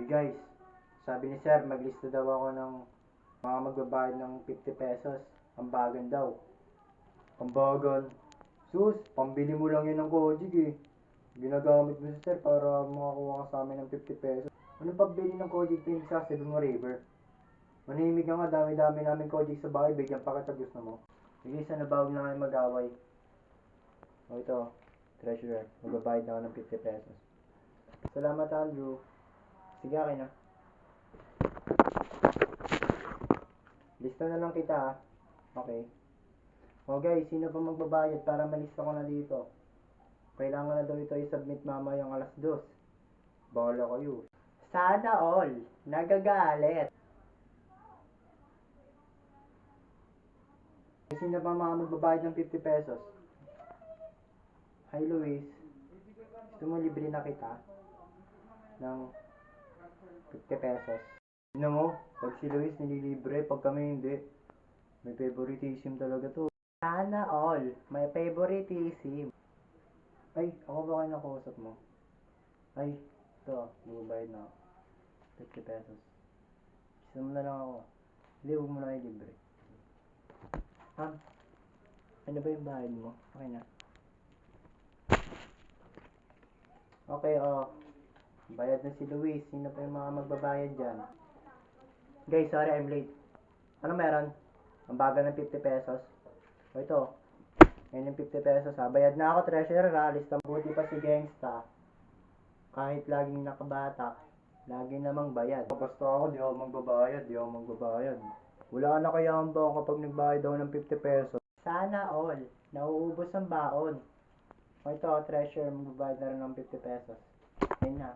Hey guys, sabi ni sir, maglista daw ako ng mga magbabayad ng 50 pesos. Ang bagan daw. Ang. Sus, pambili mo lang yan ng Kojic eh. Ginagamit mo si sir para makakuha ka sa amin ng 50 pesos. Ano pambili ng Kojic pinagsasabi mo, Raver? Manimig ka nga, dami-dami namin Kojic sa bahay, bigyan pa kita gusto mo. Sige, sana bawag na kayo mag-away. O ito, treasurer, magbabayad na ako ng 50 pesos. Salamat, Andrew. Sige, akin na. Lista na lang kita, ah. Okay. O guys, sino pa magbabayad para malista ko na dito? Kailangan na daw ito i-submit mamayang alas dos. Bahala kayo. Sana all. Nagagalit. Sino pa mga magbabayad ng 50 pesos? Hi Luis. Gusto mo libre na kita? Ng 50 pesos. Tignan mo, pag si Luis nililibre, pag kami hindi. May favoritism talaga to. Sana all. May favoritism. Ay, ako ba kayo nakausap mo? Ay, ito, magbabayad na ako. 50 pesos. Isa mo na lang ako. Hindi, huwag mo na kayo libre. Ha? Ano ba yung bayad mo? Okay na. Okay, oh. Bayad na si Luis. Sino pa yung mga magbabayad dyan? Guys, sorry, I'm late. Ano meron? Ang baga ng 50 pesos. O ito. Yan yung 50 pesos ha. Bayad na ako, treasurer ha. Listang buti pa si Gangsta. Kahit laging nakabata, lagi namang bayad. Basta ako, di ako magbabayad, di ako magbabayad. Wala na kaya ang baon kapag nagbayad daw ng 50 pesos. Sana all. Nauubos ang baon. O ito, treasurer, magbabayad na rin ng 50 pesos. Yan na.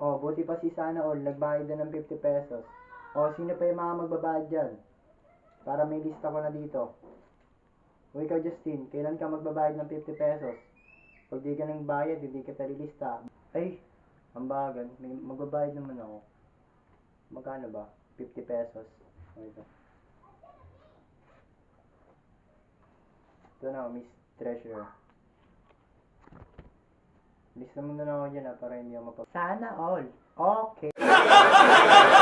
O, buti pa si Sana all, nagbayad na ng 50 pesos. O, sino pa yung mga magbabayad dyan? Para may lista ko na dito. O ikaw, Justin, kailan ka magbabayad ng 50 pesos? Pag di ka nang bayad, hindi kita lilista. Ay, ang bagan, may magbabayad naman ako. Magkano ba? 50 pesos. O ito. Ito na, Miss Treasurer. Lista mo na lang ako dyan ha, para hindi ako mapag... Sana all. Okay.